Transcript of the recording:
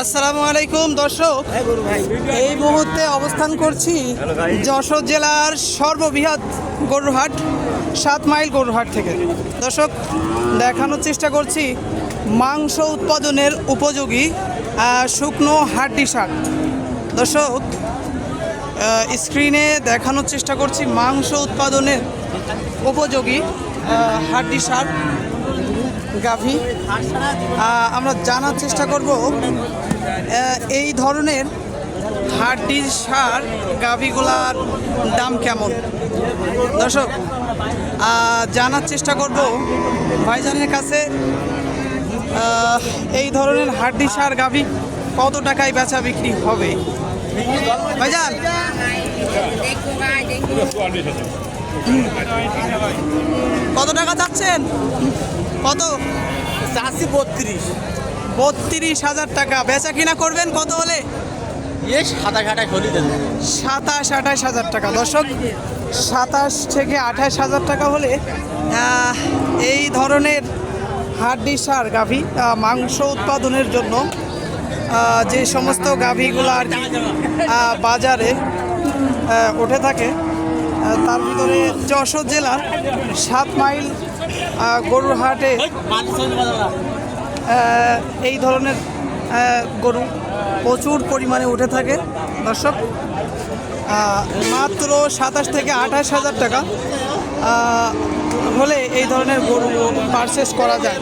আসসালামু আলাইকুম, দর্শক। এই মুহূর্তে অবস্থান করছি যশোর জেলার সর্ববৃহৎ গরুরহাট সাত মাইল গরুরহাট থেকে। দর্শক, দেখানোর চেষ্টা করছি মাংস উৎপাদনের উপযোগী শুকনো হাড্ডি শাক। দর্শক স্ক্রিনে দেখানোর চেষ্টা করছি মাংস উৎপাদনের উপযোগী হাড্ডি সার গাভী। আমরা জানার চেষ্টা করব এই ধরনের হাড্ডির সার গাভীগুলার দাম কেমন? দর্শক জানার চেষ্টা করব, ভাইজানের কাছে এই ধরনের হাড্ডি সার গাভী কত টাকায় বেচা বিক্রি হবে? ভাইজান। কত টাকা চাচ্ছেন? কত? চাষি বত্রিশ। বত্রিশ হাজার টাকা। বেচা কিনা করবেন কত হলে? ঘাটায় খলি দেন। সাতাশ আঠাশ হাজার টাকা। দর্শক সাতাশ থেকে আঠাশ হাজার টাকা হলে এই ধরনের হাড্ডি সার গাভী মাংস উৎপাদনের জন্য যে সমস্ত গাভীগুলো আর বাজারে উঠে থাকে তার ভিতরে যশোর জেলার সাত মাইল গরুর হাটে এই ধরনের গরু প্রচুর পরিমাণে উঠে থাকে। দর্শক মাত্র সাতাশ থেকে আঠাশ হাজার টাকা হলে এই ধরনের গরু পারচেস করা যায়।